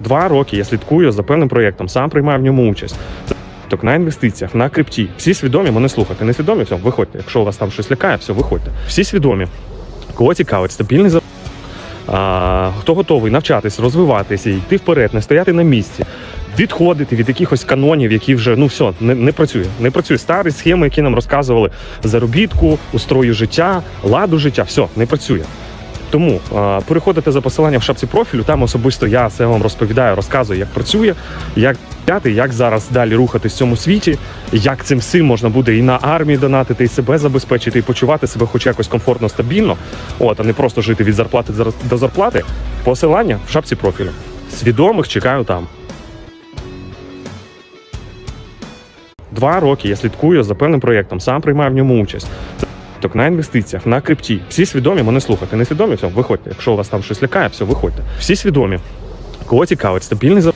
Два роки я слідкую за певним проєктом, сам приймаю в ньому участь. Так на інвестиціях, на крипті. Всі свідомі, мене слухати. Не свідомі, все, виходьте. Якщо у вас там щось лякає, все, виходьте. Всі свідомі. Кого цікавить, стабільний за. А, хто готовий навчатись, розвиватися, йти вперед, не стояти на місці, відходити від якихось канонів, які вже ну все не, не працює. Не працює старі схеми, які нам розказували заробітку, устрою життя, ладу життя. Все не працює. Тому а, переходите за посиланням в шапці профілю. Там особисто я все вам розповідаю, розказую, як працює, як дати, як зараз далі рухатись в цьому світі, як цим всім можна буде і на армії донатити, і себе забезпечити, і почувати себе хоч якось комфортно, стабільно. От, а не просто жити від зарплати до зарплати. Посилання в шапці профілю. Свідомих чекаю там. Два роки я слідкую за певним проєктом, сам приймаю в ньому участь. Так на інвестиціях, на крипті. Всі свідомі, мене слухати. Не свідомі, все, виходьте. Якщо у вас там щось лякає, все, виходьте. Всі свідомі. Кого цікавить, стабільний за.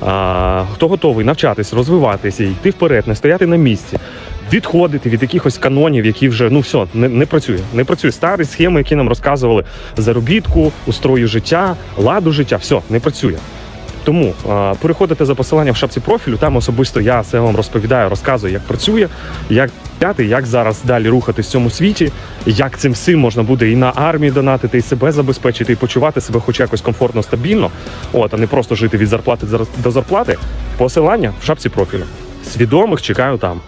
А, хто готовий навчатись, розвиватися, йти вперед, не стояти на місці, відходити від якихось канонів, які вже ну все не, не працює. Не працює старі схеми, які нам розказували заробітку, устрою життя, ладу життя, все не працює. Тому а, переходите за посиланням в шапці профілю. Там особисто я все вам розповідаю, розказую, як працює, як дати, як зараз далі рухатись в цьому світі, як цим всім можна буде і на армії донатити, і себе забезпечити, і почувати себе хоч якось комфортно, стабільно. От, а не просто жити від зарплати зар- до зарплати. Посилання в шапці профілю. Свідомих чекаю там.